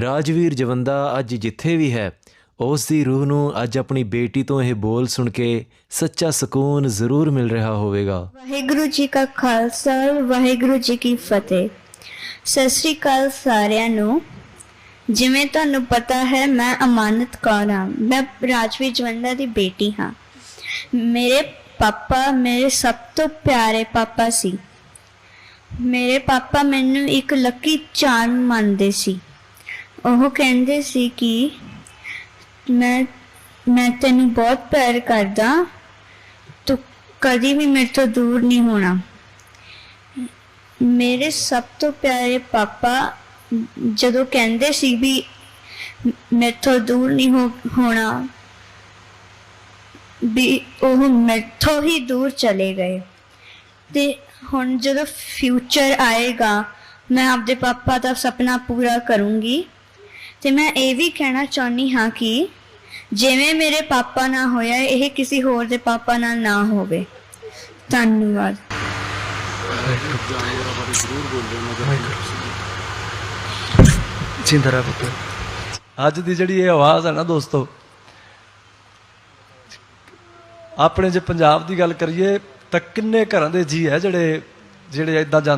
ਰਾਜਵੀਰ ਜਵੰਦਾ ਅੱਜ ਜਿੱਥੇ ਵੀ ਹੈ, ਉਸ ਦੀ ਰੂਹ ਨੂੰ ਅੱਜ ਆਪਣੀ ਬੇਟੀ ਤੋਂ ਇਹ ਬੋਲ ਸੁਣ ਕੇ ਸੱਚਾ ਸਕੂਨ ਜ਼ਰੂਰ ਮਿਲ ਰਿਹਾ ਹੋਵੇਗਾ। ਵਾਹਿਗੁਰੂ ਜੀ ਕਾ ਖਾਲਸਾ, ਵਾਹਿਗੁਰੂ ਜੀ ਕੀ ਫਤਿਹ। ਸਤਿ ਸ੍ਰੀ ਅਕਾਲ ਸਾਰਿਆਂ ਨੂੰ। ਜਿਵੇਂ ਤੁਹਾਨੂੰ ਪਤਾ ਹੈ, ਮੈਂ ਅਮਾਨਤ ਕੌਰ ਹਾਂ। ਮੈਂ ਰਾਜਵੀਰ ਜਵੰਦਾ ਦੀ ਬੇਟੀ ਹਾਂ। ਮੇਰੇ ਪਾਪਾ ਮੇਰੇ ਸਭ ਤੋਂ ਪਿਆਰੇ ਪਾਪਾ ਸੀ। ਮੇਰੇ ਪਾਪਾ ਮੈਨੂੰ ਇੱਕ ਲੱਕੀ ਚਾਰਮ ਮੰਨਦੇ ਸੀ। ਉਹ ਕਹਿੰਦੇ ਸੀ ਕਿ ਮੈਂ ਮੈਂ ਤੈਨੂੰ ਬਹੁਤ ਪਿਆਰ ਕਰਦਾ, ਤੂੰ ਕਦੀ ਵੀ ਮੇਰੇ ਤੋਂ ਦੂਰ ਨਹੀਂ ਹੋਣਾ। ਮੇਰੇ ਸਭ ਤੋਂ ਪਿਆਰੇ ਪਾਪਾ ਜਦੋਂ ਕਹਿੰਦੇ ਸੀ ਵੀ ਮੇਰੇ ਤੋਂ ਦੂਰ ਨਹੀਂ ਹੋ, ਹੋਣਾ, ਵੀ ਉਹ ਮੈਥੋਂ ਹੀ ਦੂਰ ਚਲੇ ਗਏ। ਤੇ ਹੁਣ ਜਦੋਂ ਫਿਊਚਰ ਆਏਗਾ, ਮੈਂ ਆਪਦੇ ਪਾਪਾ ਦਾ ਸੁਪਨਾ ਪੂਰਾ ਕਰੂੰਗੀ। ਤੇ ਮੈਂ ਇਹ ਵੀ ਕਹਿਣਾ ਚਾਹੁੰਦੀ ਹਾਂ ਕਿ ਜਿਵੇਂ ਮੇਰੇ ਪਾਪਾ ਨਾਲ ਹੋਇਆ, ਇਹ ਕਿਸੇ ਹੋਰ ਦੇ ਪਾਪਾ ਨਾਲ ਨਾ ਹੋਵੇ। ਧੰਨਵਾਦ। ਜਿੰਦਾ ਪੁੱਤ। ਅੱਜ ਦੀ ਜਿਹੜੀ ਇਹ ਆਵਾਜ਼ ਹੈ ਨਾ ਦੋਸਤੋ, ਆਪਣੇ ਜੇ ਪੰਜਾਬ ਦੀ ਗੱਲ ਕਰੀਏ, ਤਾਂ ਕਿੰਨੇ ਘਰਾਂ ਦੇ ਜੀ ਹੈ ਜਿਹੜੇ ਜਿਹੜੇ ਇਦਾਂ ਜਾਂਦੇ